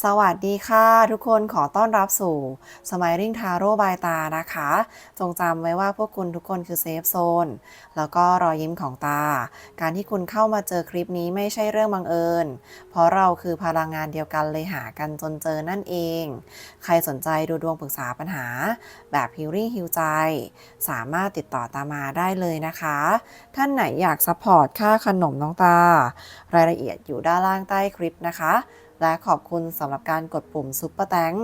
สวัสดีค่ะ ทุกคนขอต้อนรับสู่ Smiling Tarot by ตานะคะ จงจำไว้ว่าพวกคุณทุกคนคือเซฟโซนแล้วก็รอยยิ้มของตา การที่คุณเข้ามาเจอคลิปนี้ไม่ใช่เรื่องบังเอิญ เพราะเราคือพลังงานเดียวกันเลยหากันจนเจอนั่นเอง ใครสนใจดูดวงปรึกษาปัญหา แบบ Healing Heal ใจ สามารถติดต่อตามาได้เลยนะคะ ท่านไหนอยากซัพพอร์ตค่าขนมน้องตา รายละเอียดอยู่ด้านล่างใต้คลิปนะคะ และขอบคุณสำหรับการกดปุ่มซุปเปอร์แตง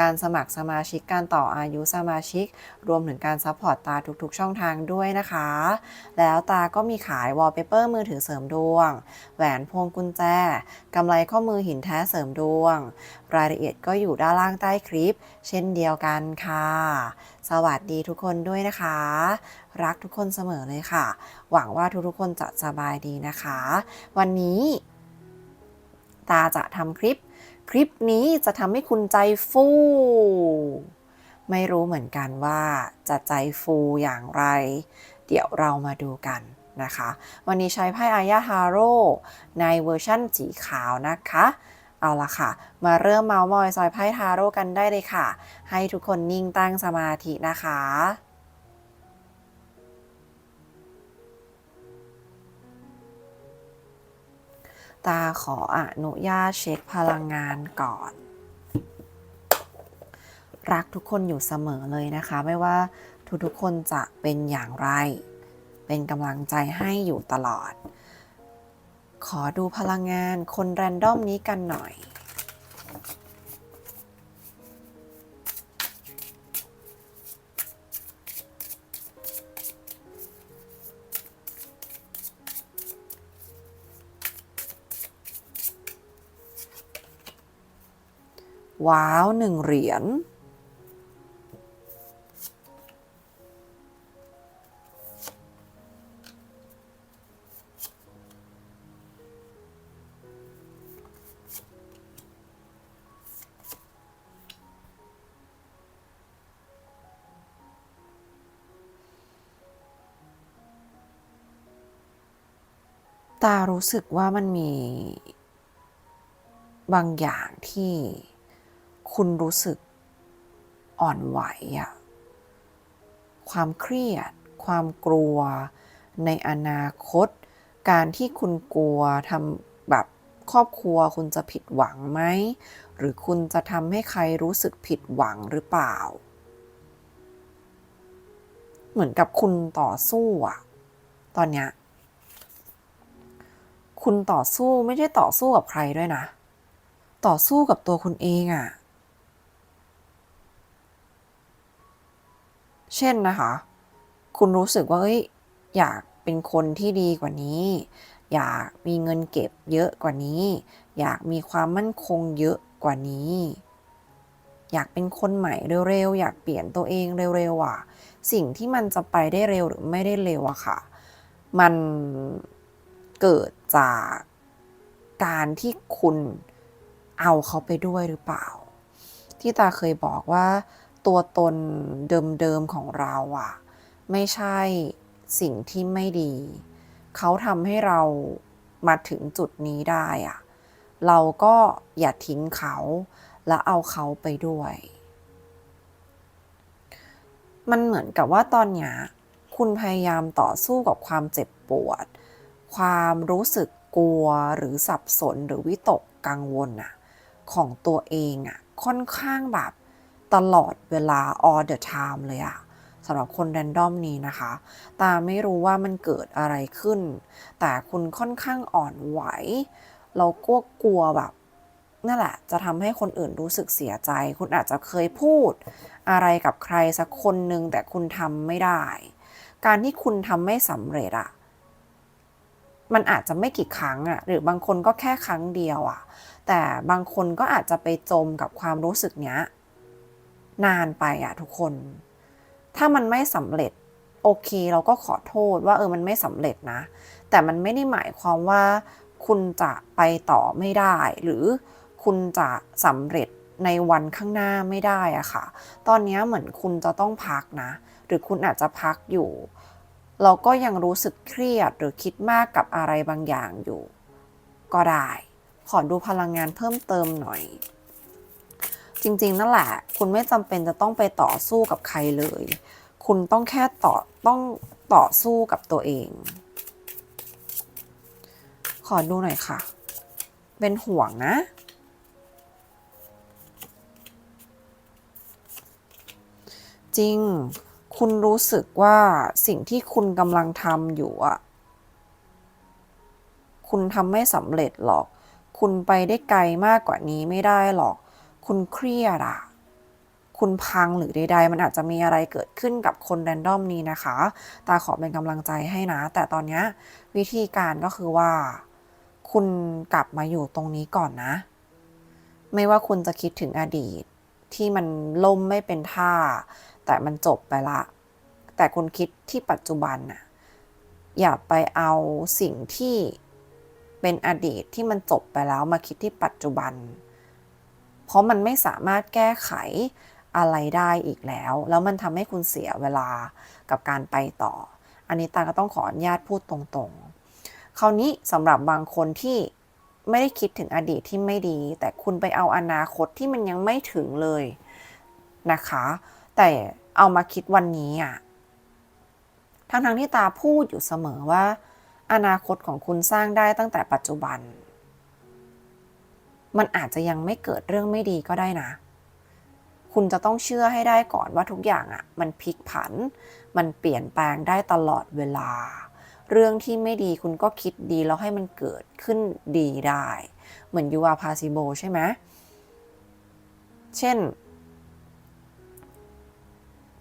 การสมัครสมาชิกการต่ออายุสมาชิก รวมถึงการซัพพอร์ตตาทุกๆ ช่องทางด้วยนะคะ แล้วตาก็มีขายวอลเปเปอร์มือถือเสริมดวง แหวนพวงกุญแจกำไรข้อมือหินแท้เสริมดวง รายละเอียดก็อยู่ด้านล่างใต้คลิป เช่นเดียวกันค่ะ สวัสดีทุกคนด้วยนะคะ รักทุกคนเสมอเลยค่ะ หวังว่าทุกๆคนจะสบายดีนะคะ วันนี้ ตาจะทำคลิป คลิปนี้จะทำให้คุณใจฟู ไม่รู้เหมือนกันว่าจะใจฟูอย่างไร เดี๋ยวเรามาดูกันนะคะ วันนี้ใช้ไพ่อายาฮาโร่ในเวอร์ชั่นสีขาวนะคะเอาละค่ะ มาเริ่มเมาส์มอยซอยไพ่ทาโร่กันได้เลยค่ะ ให้ทุกคนนิ่งตั้งสมาธินะคะ ตาขออนุญาตเช็คพลังงานก่อน รักทุกคนอยู่เสมอเลยนะคะ ไม่ว่าทุกๆคนจะเป็นอย่างไร เป็นกำลังใจให้อยู่ตลอด ขอดูพลังงานคนแรนดอมนี้กันหน่อย ว้าวหนึ่งเหรียญตารู้สึกว่ามันมีบางอย่างที่ คุณรู้สึกอ่อนไหวอะความเครียด ความกลัว ในอนาคต การที่คุณกลัวทำแบบครอบครัวคุณจะผิดหวังไหม หรือคุณจะทำให้ใครรู้สึกผิดหวังหรือเปล่า เหมือนกับคุณต่อสู้อะตอนเนี้ยคุณต่อสู้ไม่ได้ต่อสู้กับใครด้วยนะ ต่อสู้กับตัวคุณเองอะ่ะ เช่นนะคะ คุณรู้สึกว่าเอ้ยอยากเป็นคนที่ดีกว่านี้ อยากมีเงินเก็บเยอะกว่านี้ อยากมีความมั่นคงเยอะกว่านี้ อยากเป็นคนใหม่เร็วๆ อยากเปลี่ยนตัวเองเร็วๆอะ สิ่งที่มันจะไปได้เร็วหรือไม่ได้เร็วอะค่ะ มันเกิดจากการที่คุณเอาเขาไปด้วยหรือเปล่า ที่ตาเคยบอกว่า ตัวตนเดิมๆของเราอะไม่ใช่สิ่งที่ไม่ดี เขาทำให้เรามาถึงจุดนี้ได้อะเราก็อย่าทิ้งเขา และเอาเขาไปด้วย มันเหมือนกับว่าตอนนี้คุณพยายามต่อสู้กับความเจ็บปวด ความรู้สึกกลัวหรือสับสนหรือวิตกกังวลอะของตัวเองอะค่อนข้างแบบ ตลอดเวลา all the time เลยอะสำหรับคนแรนดอมนี้นะคะ ตาไม่รู้ว่ามันเกิดอะไรขึ้น แต่คุณค่อนข้างอ่อนไหว เราก็กลัวแบบนั่นแหละ จะทำให้คนอื่นรู้สึกเสียใจ คุณอาจจะเคยพูด อะไรกับใครสักคนหนึ่งแต่คุณทำไม่ได้ การที่คุณทำไม่สำเร็จอะมันอาจจะไม่กี่ครั้งอะหรือบางคนก็แค่ครั้งเดียวอะแต่บางคนก็อาจจะไปจมกับความรู้สึกเนี้ย นานไปอะทุกคน ถ้ามันไม่สำเร็จ โอเคเราก็ขอโทษว่าเออมันไม่สำเร็จนะ แต่มันไม่ได้หมายความว่า คุณจะไปต่อไม่ได้ หรือคุณจะสำเร็จในวันข้างหน้าไม่ได้อะค่ะ ตอนนี้เหมือนคุณจะต้องพักนะ หรือคุณอาจจะพักอยู่ เราก็ยังรู้สึกเครียดหรือคิดมากกับอะไรบางอย่างอยู่ ก็ได้ ขอดูพลังงานเพิ่มเติมหน่อย จริง ๆ นั่นแหละ คุณไม่จำเป็นจะต้องไปต่อสู้กับใครเลย คุณต้องแค่ต่อต้องต่อสู้กับตัวเอง ขอดูหน่อยค่ะ เป็นห่วงนะ จริง คุณรู้สึกว่าสิ่งที่คุณกำลังทำอยู่อะคุณทำไม่สำเร็จหรอก คุณไปได้ไกลมากกว่านี้ไม่ได้หรอก คุณเครียดอะคุณพังหรือใดๆ มันอาจจะมีอะไรเกิดขึ้นกับคนแรนดอมนี้นะคะ ตาขอเป็นกำลังใจให้นะ แต่ตอนนี้วิธีการก็คือว่า คุณกลับมาอยู่ตรงนี้ก่อนนะ ไม่ว่าคุณจะคิดถึงอดีต ที่มันล่มไม่เป็นท่า แต่มันจบไปละ แต่คุณคิดที่ปัจจุบันน่ะ อย่าไปเอาสิ่งที่เป็นอดีตที่มันจบไปแล้วมาคิดที่ปัจจุบัน เพราะมันไม่สามารถแก้ไขอะไรได้อีกแล้ว แล้วมันทำให้คุณเสียเวลากับการไปต่อ อันนี้ตาก็ต้องขออนุญาตพูดตรงๆ คราวนี้สำหรับบางคนที่ไม่ได้คิดถึงอดีตที่ไม่ดี แต่คุณไปเอาอนาคตที่มันยังไม่ถึงเลยนะคะ แต่เอามาคิดวันนี้อะทั้งๆที่ตาพูดอยู่เสมอว่า อนาคตของคุณสร้างได้ตั้งแต่ปัจจุบัน มันอาจจะยังไม่เกิดเรื่องไม่ดีก็ได้นะ คุณจะต้องเชื่อให้ได้ก่อนว่าทุกอย่างอะ่ะ มันพลิกผัน มันเปลี่ยนแปลงได้ตลอดเวลา เรื่องที่ไม่ดีคุณก็คิดดีแล้วให้มันเกิดขึ้นดีได้ เหมือนยูอาพาซิโบใช่ไหมเช่น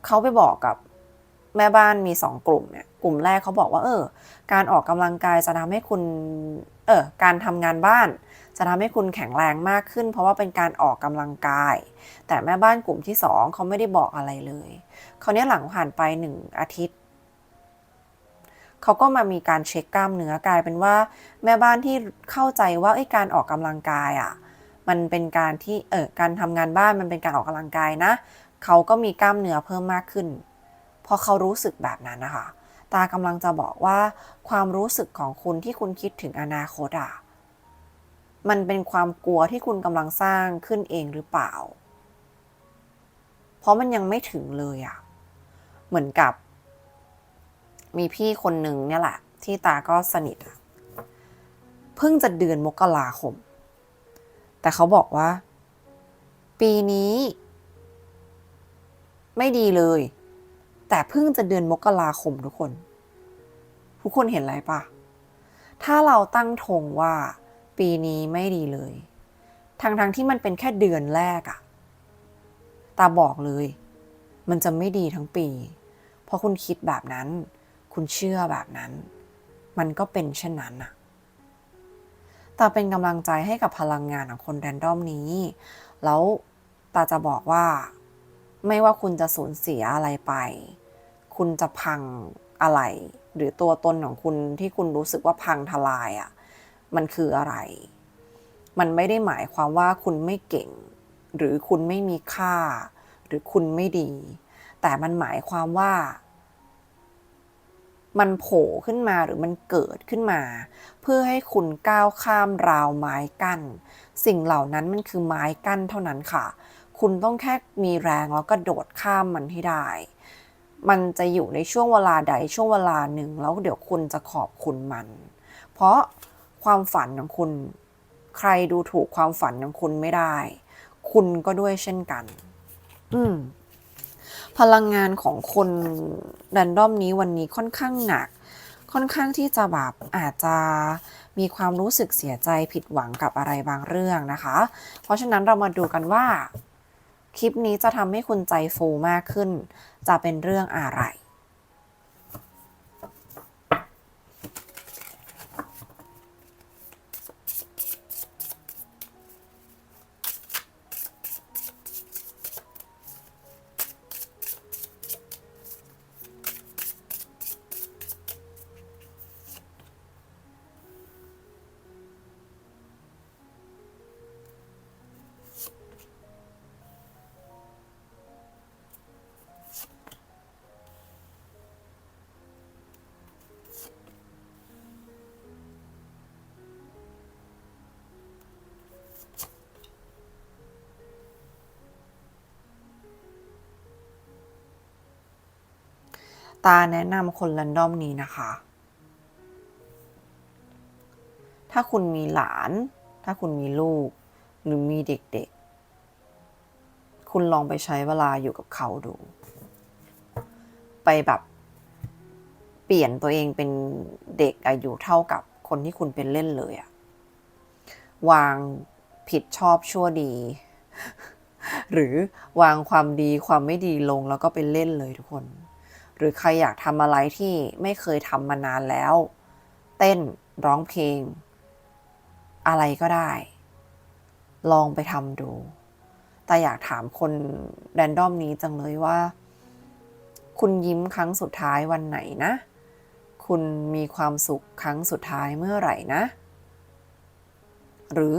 เขาไปบอกกับแม่บ้านมีสองกลุ่มเนี่ย กลุ่มแรกเขาบอกว่า เออ การออกกำลังกายจะทำให้คุณ เออการทำงานบ้าน จะทำให้คุณแข็งแรงมากขึ้น เพราะว่าเป็นการออกกำลังกาย แต่แม่บ้านกลุ่มที่สองเขาไม่ได้บอกอะไรเลยเขาวนี้หลังผ่านไปหนึ่งอาทิตย์เขาก็มามีการเช็คกล้ามเนื้อกลายเป็นว่า แม่บ้านที่เข้าใจว่าไอ้การออกกำลังกายอะมันเป็นการที่เออการทำงานบ้านมันเป็นการออกกำลังกายนะ เขาก็มีกล้ามเนื้อเพิ่มมากขึ้น พอเขารู้สึกแบบนั้นนะคะ ตากำลังจะบอกว่า ความรู้สึกของคุณที่คุณคิดถึงอนาคตอะมันเป็นความกลัวที่คุณกำลังสร้างขึ้นเองหรือเปล่า เพราะมันยังไม่ถึงเลยอะเหมือนกับ มีพี่คนหนึ่งเนี่ยแหละ ที่ตาก็สนิทอะเพิ่งจะเดือนมกราคม แต่เขาบอกว่า ปีนี้ ไม่ดีเลย แต่เพิ่งจะเดือนมกราคมทุกคน ทุกคนเห็นอะไรปะถ้าเราตั้งธงว่าปีนี้ไม่ดีเลยทั้งๆทที่มันเป็นแค่เดือนแรกอะตาบอกเลย มันจะไม่ดีทั้งปี เพราะคุณคิดแบบนั้น คุณเชื่อแบบนั้น มันก็เป็นเช่นนั้นอะตาเป็นกำลังใจให้กับพลังงานของคนแรนดอมนี้ แล้วตาจะบอกว่า ไม่ว่าคุณจะสูญเสียอะไรไป คุณจะพังอะไร หรือตัวตนของคุณที่คุณรู้สึกว่าพังทลายอะ่ะมันคืออะไร มันไม่ได้หมายความว่าคุณไม่เก่ง หรือคุณไม่มีค่า หรือคุณไม่ดี แต่มันหมายความว่า มันโผล่ขึ้นมาหรือมันเกิดขึ้นมา เพื่อให้คุณก้าวข้ามราวไม้กั้น สิ่งเหล่านั้นมันคือไม้กั้นเท่านั้นค่ะ คุณต้องแค่มีแรงแล้วก็โดดข้ามมันให้ได้ มันจะอยู่ในช่วงเวลาใดช่วงเวลาหนึ่งแล้วเดี๋ยวคุณจะขอบคุณมัน เพราะความฝันของคุณ ใครดูถูกความฝันของคุณไม่ได้ คุณก็ด้วยเช่นกัน อืมพลังงานของคนแรนดอมนี้วันนี้ค่อนข้างหนัก ค่อนข้างที่จะแบบอาจจะมีความรู้สึกเสียใจผิดหวังกับอะไรบางเรื่องนะคะ เพราะฉะนั้นเรามาดูกันว่า คลิปนี้จะทำให้คุณใจฟูมากขึ้น จะเป็นเรื่องอะไร ตาแนะนำคนแรนดอมนี้นะคะ ถ้าคุณมีหลาน ถ้าคุณมีลูก หรือมีเด็กๆ คุณลองไปใช้เวลาอยู่กับเขาดู ไปแบบเปลี่ยนตัวเองเป็นเด็กอายุเท่ากับคนที่คุณเป็นเล่นเลยอะวางผิดชอบชั่วดี หรือวางความดีความไม่ดีลงแล้วก็ไปเล่นเลยทุกคน รือใครอยากทำอะไรที่ไม่เคยทำมานานแล้ว เต้นร้องเพลง อะไรก็ได้ ลองไปทำดู แต่อยากถามคนแรนดอมนี้จังเลยว่า คุณยิ้มครั้งสุดท้ายวันไหนนะ คุณมีความสุขครั้งสุดท้ายเมื่อไหร่นะ หรือ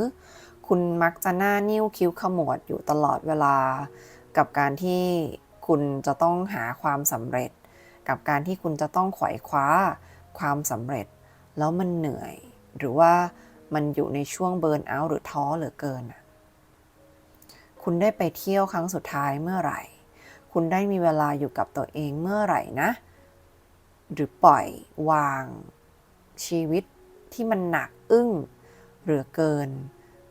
คุณมักจะหน้านิ้วคิ้วขมวดอยู่ตลอดเวลา กับการที่คุณจะต้องหาความสำเร็จ กับการที่คุณจะต้องขว่คว้าความสำเร็จ แล้วมันเหนื่อย หรือว่ามันอยู่ในช่วงเบิร์นเอาท์หรือท้อเหลือเกิน คุณได้ไปเที่ยวครั้งสุดท้ายเมื่อไหร่ คุณได้มีเวลาอยู่กับตัวเองเมื่อไหร่นะ หรือปล่อยวางชีวิตที่มันหนักอึ้งเหลือเกิน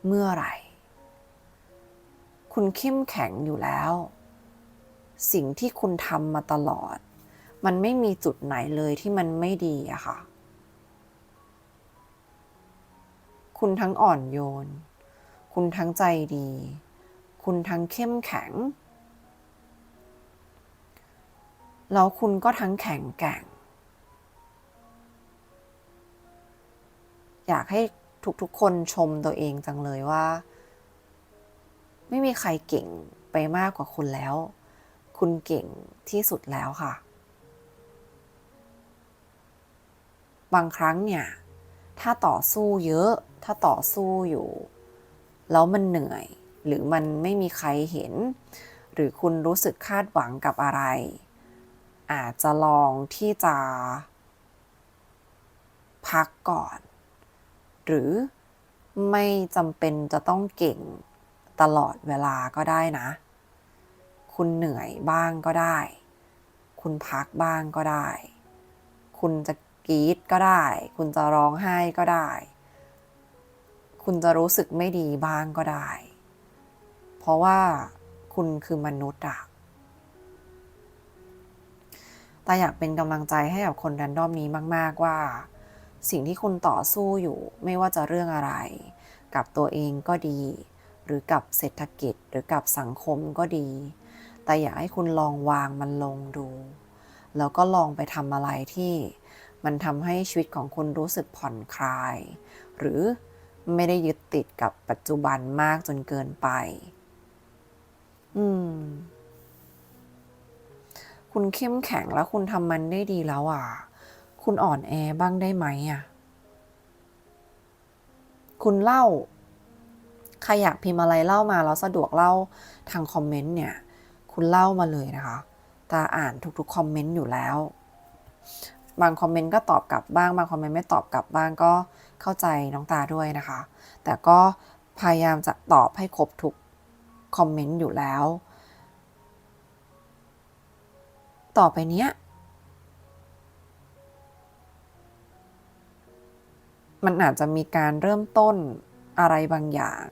เมื่อไหร่ คุณเข้มแข็งอยู่แล้ว สิ่งที่คุณทำมาตลอด มันไม่มีจุดไหนเลยที่มันไม่ดีอะค่ะ คุณทั้งอ่อนโยน คุณทั้งใจดี คุณทั้งเข้มแข็ง แล้วคุณก็ทั้งแข็งแกร่ง อยากให้ทุกๆ คนชมตัวเองจังเลยว่า ไม่มีใครเก่งไปมากกว่าคุณแล้ว คุณเก่งที่สุดแล้วค่ะ บางครั้งเนี่ย ถ้าต่อสู้เยอะ ถ้าต่อสู้อยู่ แล้วมันเหนื่อย หรือมันไม่มีใครเห็น หรือคุณรู้สึกคาดหวังกับอะไร อาจจะลองที่จะ พักก่อน หรือไม่จำเป็นจะต้องเก่งตลอดเวลาก็ได้นะ คุณเหนื่อยบ้างก็ได้ คุณพักบ้างก็ได้ คุณจะ กรีดก็ได้ คุณจะร้องไห้ก็ได้ คุณจะรู้สึกไม่ดีบ้างก็ได้ เพราะว่าคุณคือมนุษย์อะแต่อยากเป็นกำลังใจให้กับคนแรนดอมนี้มาก ๆว่า สิ่งที่คุณต่อสู้อยู่ไม่ว่าจะเรื่องอะไร กับตัวเองก็ดี หรือกับเศรษฐกิจหรือกับสังคมก็ดี แต่อยากให้คุณลองวางมันลงดู แล้วก็ลองไปทำอะไรที่ มันทำให้ชีวิตของคุณรู้สึกผ่อนคลาย หรือไม่ได้ยึดติดกับปัจจุบันมากจนเกินไป อืม คุณเข้มแข็งแล้วคุณทำมันได้ดีแล้วอะ คุณอ่อนแอบ้างได้ไหมอะ คุณเล่าใครอยากพิมพ์อะไรเล่ามาแล้วสะดวกเล่าทางคอมเมนต์เนี่ย คุณเล่ามาเลยนะคะ ตาอ่านทุกๆคอมเมนต์อยู่แล้ว บางคอมเมนต์ก็ตอบกลับบ้าง บางคอมเมนต์ไม่ตอบกลับบ้างก็เข้าใจน้องตาด้วยนะคะ แต่ก็พยายามจะตอบให้ครบทุกคอมเมนต์อยู่แล้ว ต่อไปเนี้ยมันอาจจะมีการเริ่มต้นอะไรบางอย่าง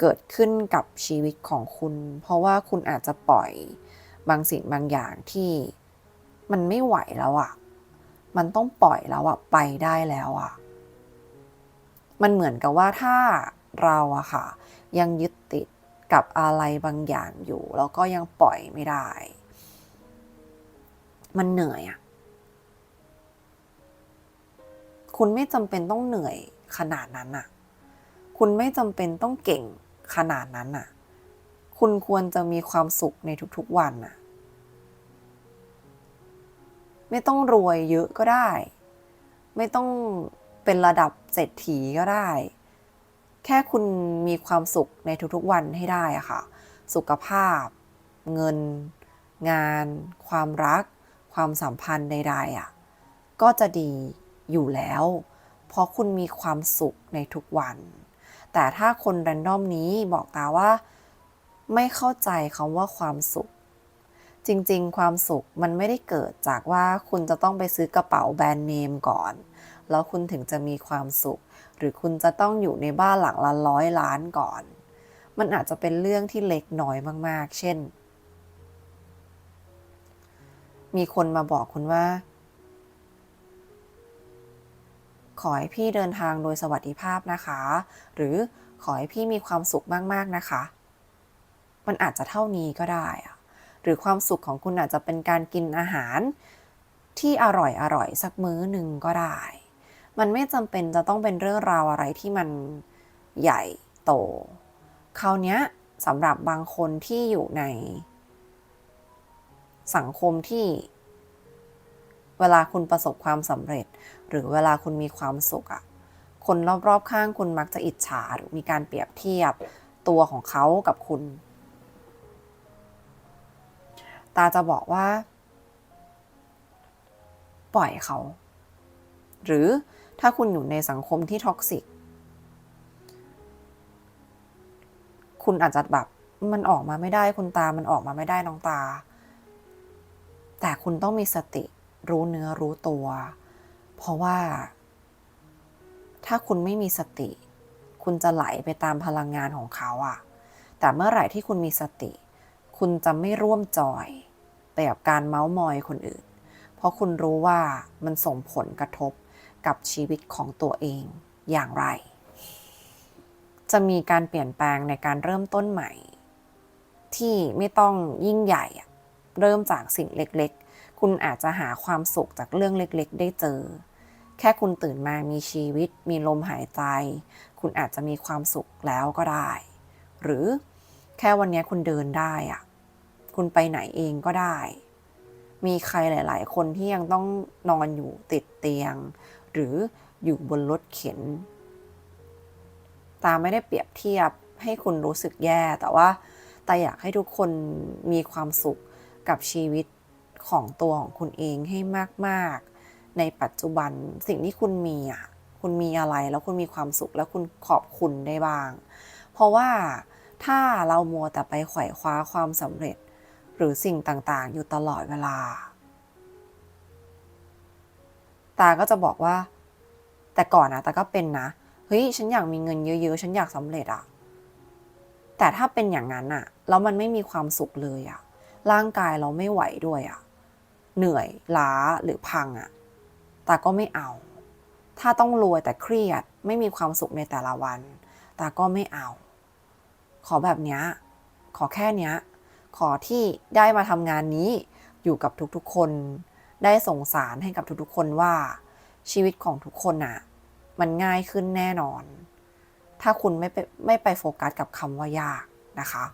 เกิดขึ้นกับชีวิตของคุณ เพราะว่าคุณอาจจะปล่อยบางสิ่งบางอย่างที่มันไม่ไหวแล้วอะ่ะ มันต้องปล่อยแล้วอะไปได้แล้วอะมันเหมือนกับว่าถ้าเราอะค่ะ ยังยึดติดกับอะไรบางอย่างอยู่ แล้วก็ยังปล่อยไม่ได้ มันเหนื่อยอะคุณไม่จำเป็นต้องเหนื่อยขนาดนั้นอะคุณไม่จำเป็นต้องเก่งขนาดนั้นอะคุณควรจะมีความสุขในทุกๆวันอะ ไม่ต้องรวยเยอะก็ได้ ไม่ต้องเป็นระดับเศรษฐีก็ได้ แค่คุณมีความสุขในทุกๆวันให้ได้อะค่ะ สุขภาพ เงิน งาน ความรัก ความสัมพันธ์ใดๆอะก็จะดีอยู่แล้ว เพราะคุณมีความสุขในทุกวัน แต่ถ้าคนแรนดอมนี้บอกตาว่า ไม่เข้าใจคำว่าความสุข จริงๆ ความสุขมันไม่ได้เกิดจากว่าคุณจะต้องไปซื้อกระเป๋าแบรนด์เนมก่อน แล้วคุณถึงจะมีความสุข หรือคุณจะต้องอยู่ในบ้านหลังละร้อยล้านก่อน มันอาจจะเป็นเรื่องที่เล็กน้อยมากๆ เช่น มีคนมาบอกคุณว่า ขอให้พี่เดินทางโดยสวัสดิภาพนะคะ หรือขอให้พี่มีความสุขมากๆนะคะ มันอาจจะเท่านี้ก็ได้อะ หรือความสุขของคุณอาจจะเป็นการกินอาหารที่อร่อยอร่อยสักมื้อหนึ่งก็ได้ มันไม่จำเป็นจะต้องเป็นเรื่องราวอะไรที่มันใหญ่โต คราวนี้สำหรับบางคนที่อยู่ใน สังคมที่ เวลาคุณประสบความสำเร็จ หรือเวลาคุณมีความสุขอะคนรอบๆข้างคุณมักจะอิจฉาหรือมีการเปรียบเทียบตัวของเขากับคุณ ตาจะบอกว่า ปล่อยเขา หรือถ้าคุณอยู่ในสังคมที่ท็อกซิก คุณอาจจะแบบมันออกมาไม่ได้คุณตา มันออกมาไม่ได้น้องตา แต่คุณต้องมีสติรู้เนื้อรู้ตัว เพราะว่า ถ้าคุณไม่มีสติ คุณจะไหลไปตามพลังงานของเขาอะแต่เมื่อไหร่ที่คุณมีสติ คุณจะไม่ร่วมจอย ไปกับการเมาส์มอยคนอื่น เพราะคุณรู้ว่ามันส่งผลกระทบกับชีวิตของตัวเองอย่างไร จะมีการเปลี่ยนแปลงในการเริ่มต้นใหม่ ที่ไม่ต้องยิ่งใหญ่ เริ่มจากสิ่งเล็กๆ คุณอาจจะหาความสุขจากเรื่องเล็กๆ ได้เจอ แค่คุณตื่นมามีชีวิต มีลมหายใจ คุณอาจจะมีความสุขแล้วก็ได้ หรือแค่วันนี้คุณเดินได้อะ คุณไปไหนเองก็ได้ มีใครหลาย ๆ คนที่ยังต้องนอนอยู่ติดเตียง หรืออยู่บนรถเข็น ตาไม่ได้เปรียบเทียบให้คุณรู้สึกแย่ แต่ว่าตาอยากให้ทุกคนมีความสุขกับชีวิตของตัวของคุณเองให้มาก ๆ ในปัจจุบันสิ่งที่คุณมีอะคุณมีอะไรแล้วคุณมีความสุขแล้วคุณขอบคุณได้บ้าง เพราะว่าถ้าเรามัวแต่ไปไขว่คว้าความสำเร็จ หรือสิ่งต่างๆ อยู่ตลอดเวลา ตาก็จะบอกว่า แต่ก่อนนะตาก็เป็นนะ เฮ้ย ฉันอยากมีเงินเยอะ ๆ ฉันอยากสำเร็จอะแต่ถ้าเป็นอย่างนั้นอะแล้วมันไม่มีความสุขเลยอะร่างกายเราไม่ไหวด้วยอะเหนื่อยล้าหรือพังอะตาก็ไม่เอา ถ้าต้องรวยแต่เครียดไม่มีความสุขในแต่ละวันตาก็ไม่เอา ขอแบบนี้ขอแค่เนี้ย ขอที่ได้มาทำงานนี้อยู่กับทุกๆคน ได้ส่งสารให้กับทุกๆคนว่า ชีวิตของทุกคนอะมันง่ายขึ้นแน่นอน ถ้าคุณไม่ไปไม่ไปโฟกัสกับคำว่ายากนะคะ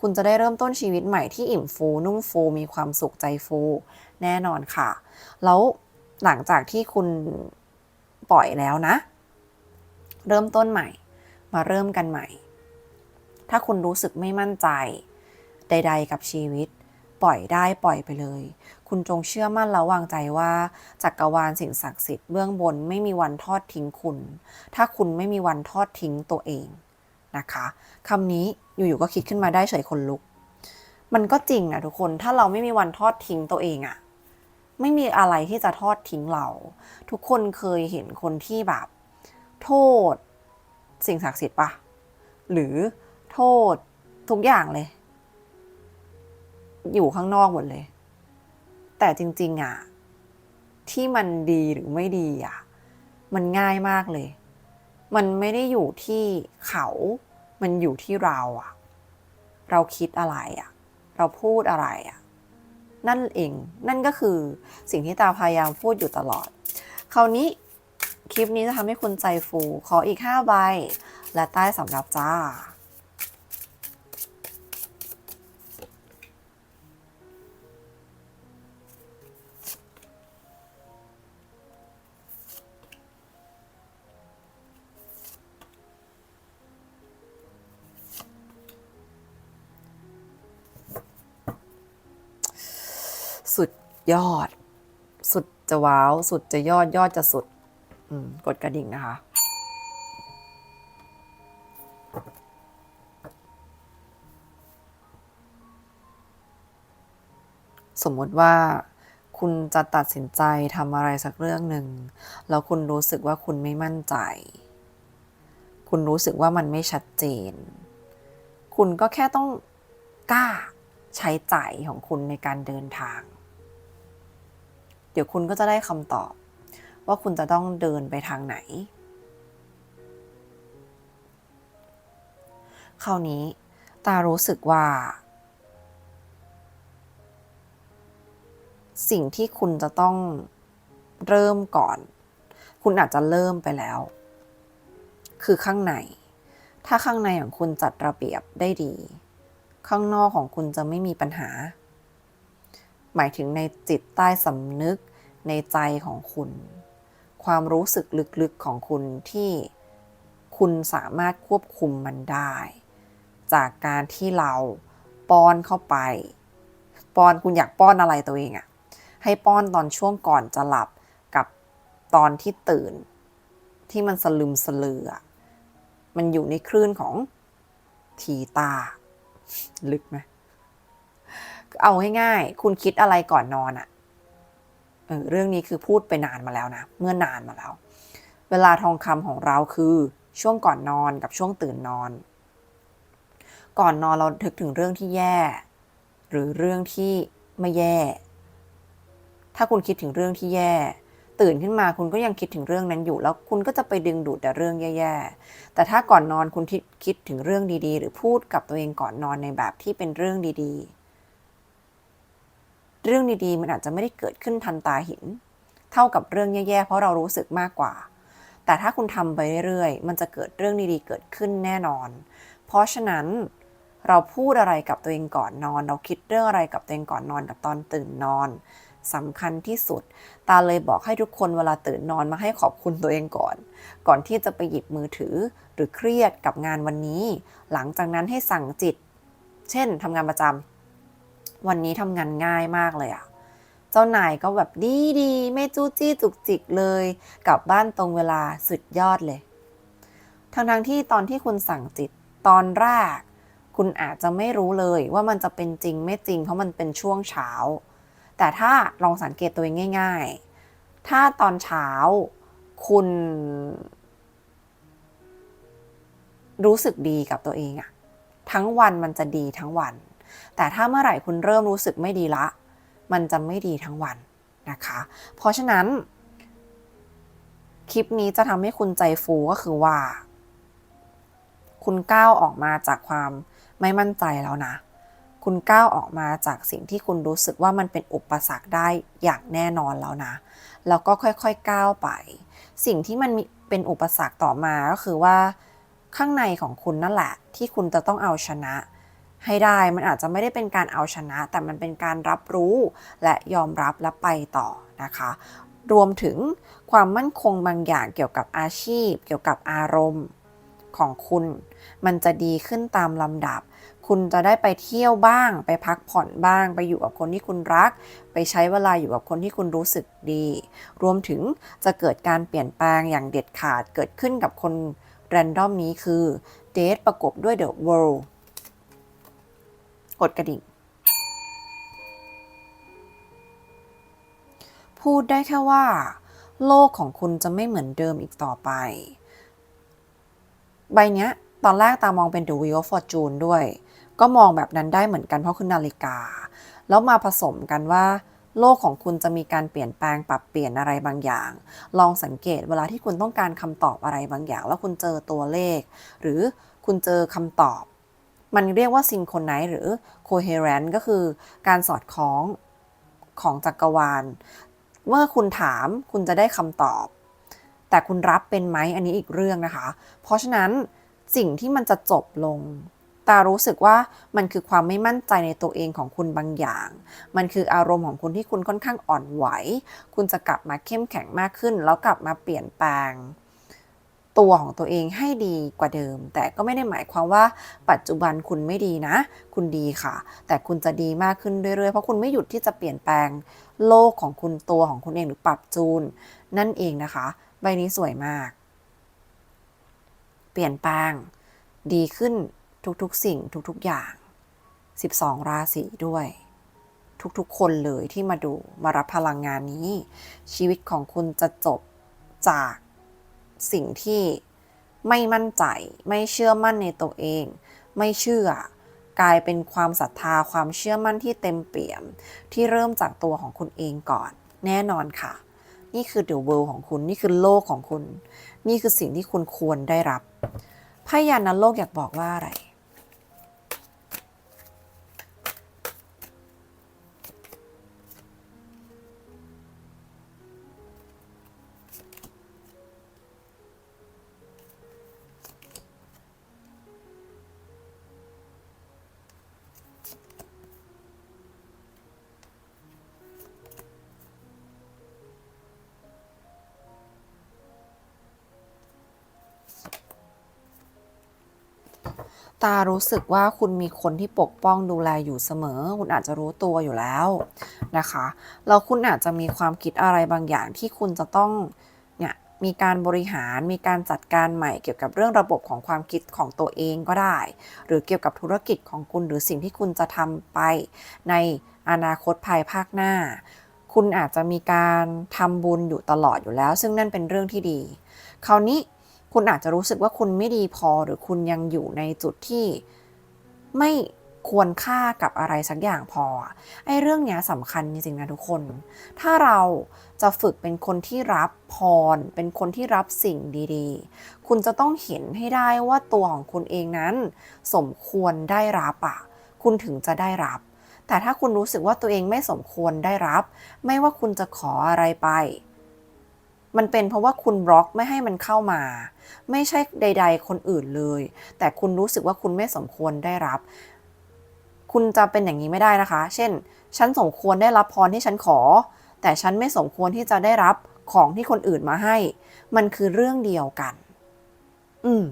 คุณจะได้เริ่มต้นชีวิตใหม่ที่อิ่มฟู นุ่มฟู มีความสุขใจฟู แน่นอนค่ะ แล้วหลังจากที่คุณปล่อยแล้วนะ เริ่มต้นใหม่ มาเริ่มกันใหม่ ถ้าคุณรู้สึกไม่มั่นใจ ใด ๆ กับชีวิต ปล่อยได้ปล่อยไปเลย คุณจงเชื่อมั่นและวางใจว่าจักรวาลสิ่งศักดิ์สิทธิ์เบื้องบนไม่มีวันทอดทิ้งคุณ ถ้าคุณไม่มีวันทอดทิ้งตัวเองนะคะคำนี้อยู่ๆก็คิดขึ้นมาได้เฉยคนลุก มันก็จริงนะทุกคนถ้าเราไม่มีวันทอดทิ้งตัวเองอะไม่มีอะไรที่จะทอดทิ้งเรา ทุกคนเคยเห็นคนที่แบบ โทษ สิ่งศักดิ์สิทธิ์ปะหรือโทษทุกอย่างเลย อยู่ข้างนอกหมดเลย แต่จริง ๆ อะ ที่มันดีหรือไม่ดีอะ มันง่ายมากเลย มันไม่ได้อยู่ที่เขา มันอยู่ที่เราอะ เราคิดอะไรอะ เราพูดอะไรอะ นั่นเอง นั่นก็คือสิ่งที่ตาพยายามพูดอยู่ตลอด คราวนี้คลิปนี้จะทำให้คุณใจฟู ขออีก5ใบและใต้สำหรับจ้า สุดยอด สุดจะว้าว สุดจะยอดยอดจะสุดอืมกดกระดิ่งนะคะ สมมติว่าคุณจะตัดสินใจทำอะไรสักเรื่องหนึ่ง แล้วคุณรู้สึกว่าคุณไม่มั่นใจ คุณรู้สึกว่ามันไม่ชัดเจน คุณก็แค่ต้องกล้าใช้ใจของคุณในการเดินทาง เดี๋ยวคุณก็จะได้คำตอบ ว่าคุณจะต้องเดินไปทางไหน คราวนี้ตารู้สึกว่า สิ่งที่คุณจะต้องเริ่มก่อน คุณอาจจะเริ่มไปแล้ว คือข้างใน ถ้าข้างในของคุณจัดระเบียบได้ดี ข้างนอกของคุณจะไม่มีปัญหา หมายถึงในจิตใต้สำนึกในใจของคุณ ความรู้สึกลึกๆของคุณที่คุณสามารถควบคุมมันได้ จากการที่เราป้อนเข้าไป ป้อนคุณอยากป้อนอะไรตัวเองอะให้ป้อนตอนช่วงก่อนจะหลับกับตอนที่ตื่น ที่มันสลึมสลืออะมันอยู่ในคลื่นของทีตา ลึกไหม เอาง่ายๆ คุณคิดอะไรก่อนนอนอะเออเรื่องนี้คือพูดไปนานมาแล้วนะ เมื่อนานมาแล้ว เวลาทองคำของเราคือช่วงก่อนนอนกับช่วงตื่นนอน ก่อนนอนเราถึกถึงเรื่องที่แย่ หรือเรื่องที่ไม่แย่ ถ้าคุณคิดถึงเรื่องที่แย่ ตื่นขึ้นมาคุณก็ยังคิดถึงเรื่องนั้นอยู่ แล้วคุณก็จะไปดึงดูดแต่เรื่องแย่ๆ แต่ถ้าก่อนนอนคุณคิดคิดถึงเรื่องดีๆ หรือพูดกับตัวเองก่อนนอนในแบบที่เป็นเรื่องดีๆ เรื่องดีๆ มันอาจจะไม่ได้เกิดขึ้นทันตาเห็น เท่ากับเรื่องแย่ๆ เพราะเรารู้สึกมากกว่า แต่ถ้าคุณทำไปเรื่อยๆ มันจะเกิดเรื่องดีๆ เกิดขึ้นแน่นอน เพราะฉะนั้นเราพูดอะไรกับตัวเองก่อนนอน เราคิดเรื่องอะไรกับตัวเองก่อนนอนกับตอนตื่นนอนสำคัญที่สุด ตาเลยบอกให้ทุกคนเวลาตื่นนอนมาให้ขอบคุณตัวเองก่อน ก่อนที่จะไปหยิบมือถือ หรือเครียดกับงานวันนี้ หลังจากนั้นให้สั่งจิต เช่นทำงานประจำ วันนี้ทำงานง่ายมากเลยอะเจ้านายก็แบบดีดีไม่จู้จี้จุกจิกเลยกลับบ้านตรงเวลาสุดยอดเลย ทั้งทั้งที่ตอนที่คุณสั่งจิตตอนแรก คุณอาจจะไม่รู้เลยว่ามันจะเป็นจริงไม่จริง เพราะมันเป็นช่วงเช้า แต่ถ้าลองสังเกตตัวเองง่าย ๆ ถ้าตอนเช้าคุณรู้สึกดีกับตัวเองอะทั้งวันมันจะดีทั้งวัน แต่ถ้าเมื่อไหร่คุณเริ่มรู้สึกไม่ดีละ มันจะไม่ดีทั้งวันนะคะ เพราะฉะนั้นคลิปนี้จะทำให้คุณใจฟูก็คือว่า คุณก้าวออกมาจากความไม่มั่นใจแล้วนะ คุณก้าวออกมาจากสิ่งที่คุณรู้สึกว่ามันเป็นอุปสรรคได้อย่างแน่นอนแล้วนะ แล้วก็ค่อยๆก้าวไป สิ่งที่มันมเป็นอุปสรรคต่อมาก็คือว่า ข้างในของคุณนั่นแหละ ที่คุณจะต้องเอาชนะ ให้ได้มันอาจจะไม่ได้เป็นการเอาชนะ แต่มันเป็นการรับรู้และยอมรับและไปต่อนะคะ รวมถึงความมั่นคงบางอย่างเกี่ยวกับอาชีพ เกี่ยวกับอารมณ์ของคุณ มันจะดีขึ้นตามลำดับ คุณจะได้ไปเที่ยวบ้าง ไปพักผ่อนบ้าง ไปอยู่กับคนที่คุณรัก ไปใช้เวลาอยู่กับคนที่คุณรู้สึกดี รวมถึงจะเกิดการเปลี่ยนแปลงอย่างเด็ดขาดเกิดขึ้นกับคนแรนดอมนี้คือเดทประกบด้วย The World กดกระดิ่ง พูดได้แค่ว่า โลกของคุณจะไม่เหมือนเดิมอีกต่อไป ใบเนี้ย ตอนแรกตามองเป็น The Wheel of Fortune ด้วย ก็มองแบบนั้นได้เหมือนกันเพราะคือนาฬิกา แล้วมาผสมกันว่าโลกของคุณจะมีการเปลี่ยนแปลงปรับเปลี่ยนอะไรบางอย่าง ลองสังเกตเวลาที่คุณต้องการคำตอบอะไรบางอย่าง แล้วคุณเจอตัวเลข หรือคุณเจอคำตอบ มันเรียกว่า synchronize หรือ coherent ก็คือการสอดคล้องของจักรวาล เมื่อคุณถามคุณจะได้คำตอบ แต่คุณรับเป็นไหมอันนี้อีกเรื่องนะคะ เพราะฉะนั้นสิ่งที่มันจะจบลงตารู้สึกว่ามันคือความไม่มั่นใจในตัวเองของคุณบางอย่าง มันคืออารมณ์ของคุณที่คุณค่อนข้างอ่อนไหว คุณจะกลับมาเข้มแข็งมากขึ้น แล้วกลับมาเปลี่ยนแปลง ตัวของตัวเองให้ดีกว่าเดิม แต่ก็ไม่ได้หมายความว่าปัจจุบันคุณไม่ดีนะ คุณดีค่ะ แต่คุณจะดีมากขึ้นเรื่อยๆ เพราะคุณไม่หยุดที่จะเปลี่ยนแปลงโลกของคุณตัวของคุณเองหรือปรับจูน นั่นเองนะคะ ใบนี้สวยมาก เปลี่ยนแปลง ดีขึ้นทุกๆสิ่งทุกๆอย่าง 12 ราศีด้วยทุกๆ คนเลยที่มาดูมารับพลังงานนี้ ชีวิตของคุณจะจบจาก สิ่งที่ไม่มั่นใจ ไม่เชื่อมั่นในตัวเอง ไม่เชื่อ กลายเป็นความศรัทธาความเชื่อมั่นที่เต็มเปี่ยม ที่เริ่มจากตัวของคุณเองก่อน แน่นอนค่ะ นี่คือเดอะเวิลด์ของคุณนี่คือโลกของคุณ นี่คือสิ่งที่คุณควรได้รับพยานันโลกอยากบอกว่าอะไร ตารู้สึกว่าคุณมีคนที่ปกป้องดูแลอยู่เสมอ คุณอาจจะรู้ตัวอยู่แล้วนะคะแล้วคุณอาจจะมีความคิดอะไรบางอย่างที่คุณจะต้องเนี่ยมีการบริหารมีการจัดการใหม่เกี่ยวกับเรื่องระบบของความคิดของตัวเองก็ได้ หรือเกี่ยวกับธุรกิจของคุณหรือสิ่งที่คุณจะทำไปในอนาคตภายภาคหน้า คุณอาจจะมีการทำบุญอยู่ตลอดอยู่แล้ว ซึ่งนั่นเป็นเรื่องที่ดี คราวนี้ คุณอาจจะรู้สึกว่าคุณไม่ดีพอหรือคุณยังอยู่ในจุดที่ไม่ควรค่ากับอะไรสักอย่างพอ ไอ้เรื่องเนี้ยสำคัญจริงๆนะทุกคน ถ้าเราจะฝึกเป็นคนที่รับพร เป็นคนที่รับสิ่งดีๆ คุณจะต้องเห็นให้ได้ว่าตัวของคุณเองนั้น สมควรได้รับอะคุณถึงจะได้รับ แต่ถ้าคุณรู้สึกว่าตัวเองไม่สมควรได้รับ ไม่ว่าคุณจะขออะไรไป มันเป็นเพราะว่าคุณบล็อกไม่ให้มันเข้ามา ไม่ใช่ใด ๆ คนอื่นเลย แต่คุณรู้สึกว่าคุณไม่สมควรได้รับ คุณจะเป็นอย่างนี้ไม่ได้นะคะ เช่น ฉันสมควรได้รับพรที่ฉันขอ แต่ฉันไม่สมควรที่จะได้รับของที่คนอื่นมาให้ มันคือเรื่องเดียวกัน อืม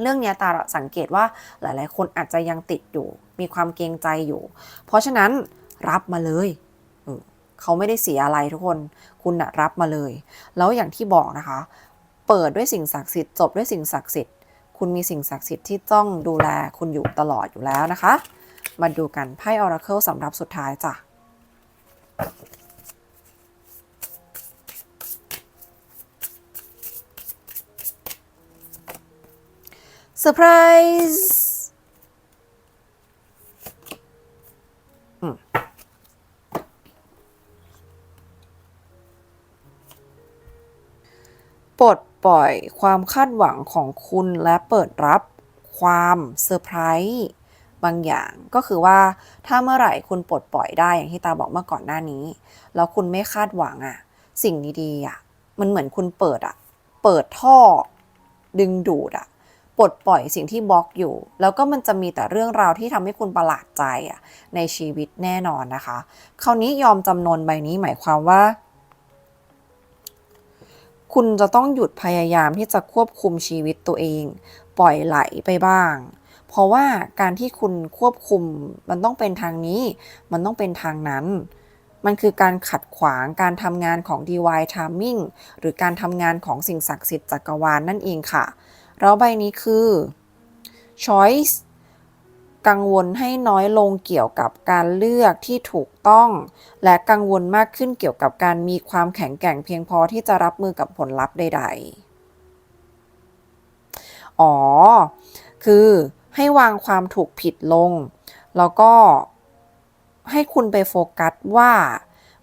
เรื่องนี้ตาสังเกตว่าหลาย ๆ คนอาจจะยังติดอยู่ มีความเกรงใจอยู่ เพราะฉะนั้นรับมาเลย เขาไม่ได้เสียอะไรทุกคน คุณนะรับมาเลย แล้วอย่างที่บอกนะคะ เปิดด้วยสิ่งศักดิ์สิทธิ์จบด้วยสิ่งศักดิ์สิทธิ์ คุณมีสิ่งศักดิ์สิทธิ์ที่ต้องดูแลคุณอยู่ตลอดอยู่แล้วนะคะ มาดูกันไพ่ออราเคิลสำหรับสุดท้ายจ้ะเซอร์ไพรส์ ปลดปล่อยความคาดหวังของคุณและเปิดรับความเซอร์ไพรส์บางอย่างก็คือว่าถ้าเมื่อไหร่คุณปลดปล่อยได้อย่างที่ตาบอกเมื่อก่อนหน้านี้ แล้วคุณไม่คาดหวังอะสิ่งดีๆอะมันเหมือนคุณเปิดอะเปิดท่อ ดึงดูดอะปลดปล่อยสิ่งที่บล็อกอยู่ แล้วก็มันจะมีแต่เรื่องราวที่ทำให้คุณประหลาดใจอะในชีวิตแน่นอนนะคะ คราวนี้ยอมจำนนใบนี้หมายความว่า คุณจะต้องหยุดพยายามที่จะควบคุมชีวิตตัวเอง ปล่อยไหลไปบ้าง เพราะว่าการที่คุณควบคุมมันต้องเป็นทางนี้ มันต้องเป็นทางนั้น มันคือการขัดขวางการทำงานของ DIY timing หรือการทำงานของสิ่งศักดิ์สิทธิ์จักรวาลนนั่นเองค่ะ แล้วใบนี้คือ choice กังวลให้น้อยลงเกี่ยวกับการเลือกที่ถูกต้อง และกังวลมากขึ้นเกี่ยวกับการมีความแข็งแกร่งเพียงพอที่จะรับมือกับผลลัพธ์ใด ๆ อ๋อ คือให้วางความถูกผิดลง แล้วก็ให้คุณไปโฟกัสว่า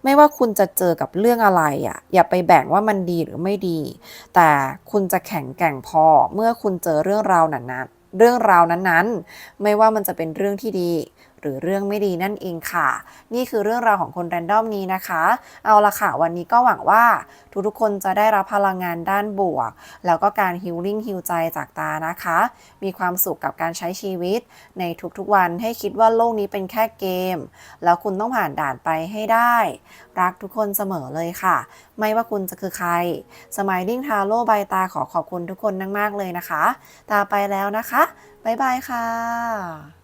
ไม่ว่าคุณจะเจอกับเรื่องอะไรอะ่ะ อย่าไปแบ่งว่ามันดีหรือไม่ดี แต่คุณจะแข็งแกร่งพอเมื่อคุณเจอเรื่องราวนั้น เรื่องราวนั้นๆ ไม่ว่ามันจะเป็นเรื่องที่ดี หรือเรื่องไม่ดีนั่นเองค่ะ นี่คือเรื่องราวของคนแรนดอมนี้นะคะ เอาละค่ะ วันนี้ก็หวังว่าทุกๆคนจะได้รับพลังงานด้านบวก แล้วก็การฮิลลิ่งฮิลใจจากตานะคะ มีความสุขกับการใช้ชีวิต ในทุกๆวันให้คิดว่าโลกนี้เป็นแค่เกม แล้วคุณต้องผ่านด่านไปให้ได้ รักทุกคนเสมอเลยค่ะ ไม่ว่าคุณจะคือใคร สมายลิ่งทาโร่ใบตาขอขอบคุณทุกคนมากๆเลยนะคะ ตาไปแล้วนะคะ บ๊ายบายค่ะ